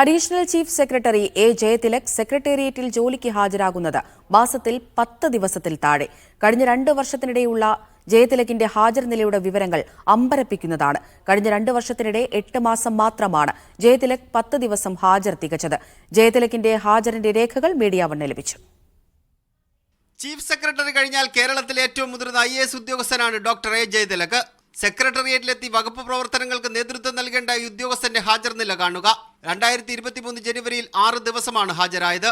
Additional chief secretary A Jayathilak സെക്രട്ടേറിയറ്റിൽ ജോലിക്ക് ഹാജരാകുന്നത് മാസത്തിൽ പത്ത് ദിവസത്തിൽ താഴെ. കഴിഞ്ഞ രണ്ട് വർഷത്തിനിടെയുള്ള ജയതിലകിന്റെ ഹാജർ നിലയുടെ വിവരങ്ങൾ അമ്പരപ്പിക്കുന്നതാണ്. കഴിഞ്ഞ രണ്ട് വർഷത്തിനിടെ എട്ട് മാസം മാത്രമാണ് ജയതിലക് പത്ത് ദിവസം ഹാജർ തികച്ചത്. ജയതിലകിന്റെ ഹാജറിന്റെ രേഖകൾ മീഡിയ വണ്ണ് ലഭിച്ചു. ചീഫ് സെക്രട്ടറി കഴിഞ്ഞാൽ കേരളത്തിലെ ഏറ്റവും മുതിർന്ന ഐ എസ് ഉദ്യോഗസ്ഥനാണ് ഡോക്ടർ എ ജയതിലക്. സെക്രട്ടേറിയറ്റിലെത്തി വകുപ്പ് പ്രവർത്തനങ്ങൾക്ക് നേതൃത്വം നൽകേണ്ട ഈ ഉദ്യോഗസ്ഥന്റെ ഹാജർ നില കാണുക. രണ്ടായിരത്തി ഇരുപത്തി മൂന്ന് ജനുവരിയിൽ ആറ് ദിവസമാണ് ഹാജരായത്.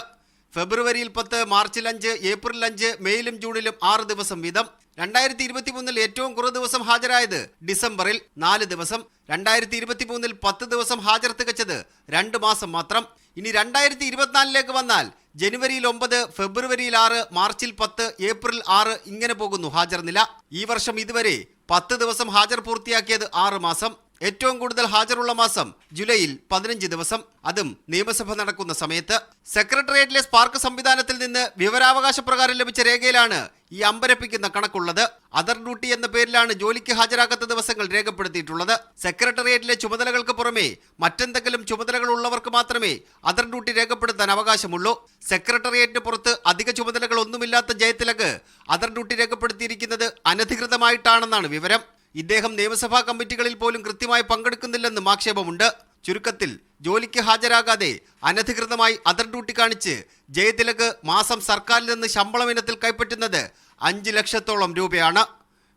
ഫെബ്രുവരിയിൽ പത്ത് മാർച്ചിൽ അഞ്ച് ഏപ്രിൽ അഞ്ച് മെയിലും ജൂണിലും ആറ് ദിവസം വീതം. രണ്ടായിരത്തി ഇരുപത്തി മൂന്നിൽ ഏറ്റവും കുറവ് ദിവസം ഹാജരായത് ഡിസംബറിൽ നാല് ദിവസം. രണ്ടായിരത്തി ഇരുപത്തി മൂന്നിൽ പത്ത് ദിവസം ഹാജർ തികച്ചത് രണ്ട് മാസം മാത്രം. ഇനി രണ്ടായിരത്തി ഇരുപത്തിനാലിലേക്ക് വന്നാൽ ജനുവരിയിൽ ഒമ്പത് ഫെബ്രുവരിയിൽ ആറ് മാർച്ചിൽ പത്ത് ഏപ്രിൽ ആറ് ഇങ്ങനെ പോകുന്നു ഹാജർ നില ഈ വർഷം ഇതുവരെ പത്ത് ദിവസം ഹാജർ പൂർത്തിയാക്കിയത് ആറ് മാസം. ഏറ്റവും കൂടുതൽ ഹാജറുള്ള മാസം ജൂലൈയിൽ പതിനഞ്ച് ദിവസം. അതും നിയമസഭ നടക്കുന്ന സമയത്ത്. സെക്രട്ടേറിയറ്റിലെ സ്പാർക്ക് സംവിധാനത്തിൽ നിന്ന് വിവരാവകാശ പ്രകാരം ലഭിച്ച രേഖയിലാണ് ഈ അമ്പരപ്പിക്കുന്ന കണക്കുള്ളത്. അതർ ഡ്യൂട്ടി എന്ന പേരിലാണ് ജോലിക്ക് ഹാജരാകാത്ത ദിവസങ്ങൾ രേഖപ്പെടുത്തിയിട്ടുള്ളത്. സെക്രട്ടേറിയറ്റിലെ ചുമതലകൾക്ക് പുറമേ മറ്റെന്തെങ്കിലും ചുമതലകൾ ഉള്ളവർക്ക് മാത്രമേ അതർ ഡ്യൂട്ടി രേഖപ്പെടുത്താൻ അവകാശമുള്ളൂ. സെക്രട്ടേറിയറ്റിന് പുറത്ത് അധിക ചുമതലകൾ ഒന്നുമില്ലാത്ത ജയത്തിലക്ക് അതർ ഡ്യൂട്ടി രേഖപ്പെടുത്തിയിരിക്കുന്നത് അനധികൃതമായിട്ടാണെന്നാണ് വിവരം. ഇദ്ദേഹം നിയമസഭാ കമ്മിറ്റികളിൽ പോലും കൃത്യമായി പങ്കെടുക്കുന്നില്ലെന്നും ആക്ഷേപമുണ്ട്. ചുരുക്കത്തിൽ ജോലിക്ക് ഹാജരാകാതെ അനധികൃതമായി അതർ ഡ്യൂട്ടി കാണിച്ച് ജയതിലക് മാസം സർക്കാരിൽ നിന്ന് ശമ്പളം ഇനത്തിൽ കൈപ്പറ്റുന്നത് അഞ്ച് ലക്ഷത്തോളം രൂപയാണ്.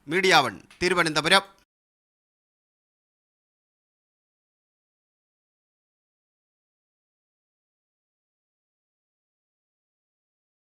മീഡിയാവൺ തിരുവനന്തപുരം.